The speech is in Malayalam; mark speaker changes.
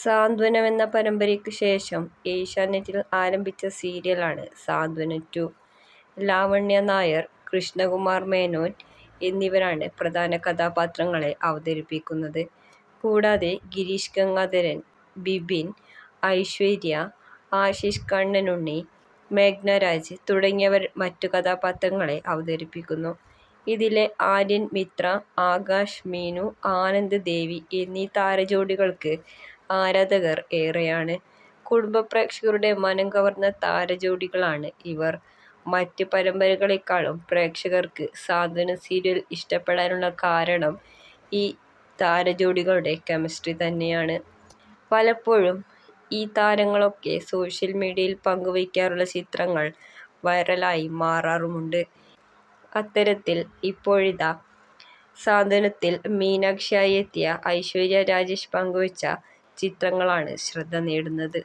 Speaker 1: സാന്ത്വനം എന്ന പരമ്പരയ്ക്കു ശേഷം ഏഷ്യാനെറ്റിൽ ആരംഭിച്ച സീരിയലാണ് സാന്ത്വനം ടു. ലാവണ്യ നായർ, കൃഷ്ണകുമാർ മേനോൻ എന്നിവരാണ് പ്രധാന കഥാപാത്രങ്ങളെ അവതരിപ്പിക്കുന്നത്. കൂടാതെ ഗിരീഷ് ഗംഗാധരൻ, ബിബിൻ, ഐശ്വര്യ, ആശിഷ് കണ്ണനുണ്ണി, മേഘ്ന രാജ് തുടങ്ങിയവർ മറ്റു കഥാപാത്രങ്ങളെ അവതരിപ്പിക്കുന്നു. ഇതിലെ ആര്യൻ മിത്ര, ആകാശ്, മീനു, ആനന്ദ്, ദേവി എന്നീ താരജോഡികൾക്ക് ആരാധകർ ഏറെയാണ്. കുടുംബ പ്രേക്ഷകരുടെ മനം കവർന്ന താരജോഡികളാണ് ഇവർ. മറ്റ് പരമ്പരകളെക്കാളും പ്രേക്ഷകർക്ക് സാന്ത്വന സീരിയൽ ഇഷ്ടപ്പെടാനുള്ള കാരണം ഈ താരജോഡികളുടെ കെമിസ്ട്രി തന്നെയാണ്. പലപ്പോഴും ഈ താരങ്ങളൊക്കെ സോഷ്യൽ മീഡിയയിൽ പങ്കുവയ്ക്കാറുള്ള ചിത്രങ്ങൾ വൈറലായി മാറാറുമുണ്ട്. അത്തരത്തിൽ ഇപ്പോഴിതാ സാന്ത്വനത്തിൽ മീനാക്ഷിയായി എത്തിയ ഐശ്വര്യ രാജേഷ് പങ്കുവച്ച ചിത്രങ്ങളാണ് ശ്രദ്ധ നേടുന്നത്.